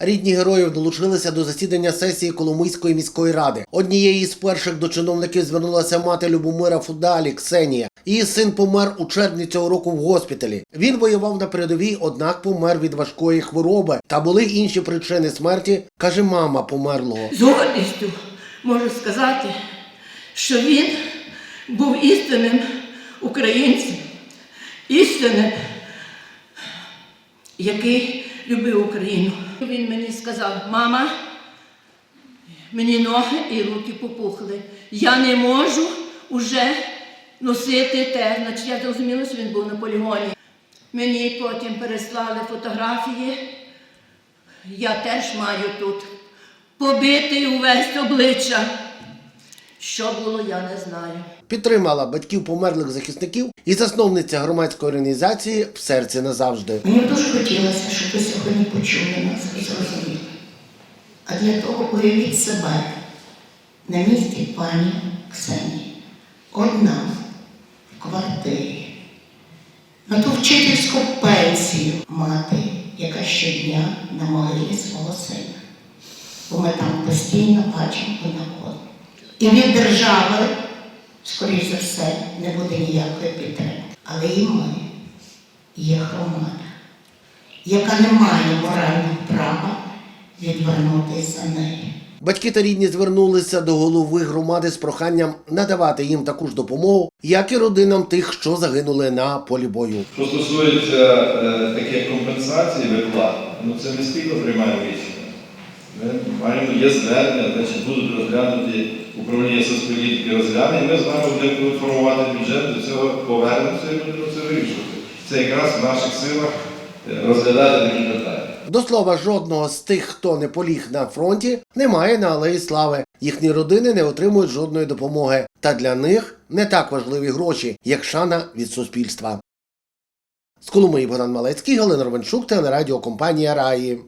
Рідні героїв долучилися до засідання сесії Коломийської міської ради. Однією з перших до чиновників звернулася мати Любомира Фудалі Ксенія. Її син помер у червні цього року в госпіталі. Він воював на передовій, однак помер від важкої хвороби. Та були інші причини смерті, каже мама померлого. З гордістю можу сказати, що він був істинним українцем, істинним, який любив Україну. Він мені сказав, мама, мені ноги і руки попухли. Я не можу уже носити те. Значить, я зрозуміла, що він був на полігоні. Мені потім переслали фотографії. Я теж маю тут побитий увесь обличчя. Що було, я не знаю. Підтримала батьків померлих захисників і засновниця громадської організації в серці назавжди. Мені дуже хотілося, щоб ви сьогодні почули нас і зрозуміли. А для того уявіть себе на місці пані Ксенії. Одна в квартирі. На ту вчительську пенсію мати, яка щодня на могилі свого сина. Бо ми там постійно бачимо одна одну. І від держави, скоріш за все, не буде ніякої підтримки. Але і ми є громада, яка не має морального права відвернутися за неї. Батьки та рідні звернулися до голови громади з проханням надавати їм таку ж допомогу, як і родинам тих, що загинули на полі бою. Що стосується е, таких компенсацій виплат, ну це не спільно приймаємо рішення. Ми маємо є звернення, значить будуть розглянуті управління соцполітики розгляне, і ми з вами будемо формувати бюджет, до цього повернемося і будемо це вирішувати. Це якраз в наших силах е, розглядати такі питання. До слова, жодного з тих, хто не поліг на фронті, немає на алеї слави. Їхні родини не отримують жодної допомоги. Та для них не так важливі гроші, як шана від суспільства. З Коломиї Богдан Малецький, Галина Ровенчук, телерадіокомпанія Раї.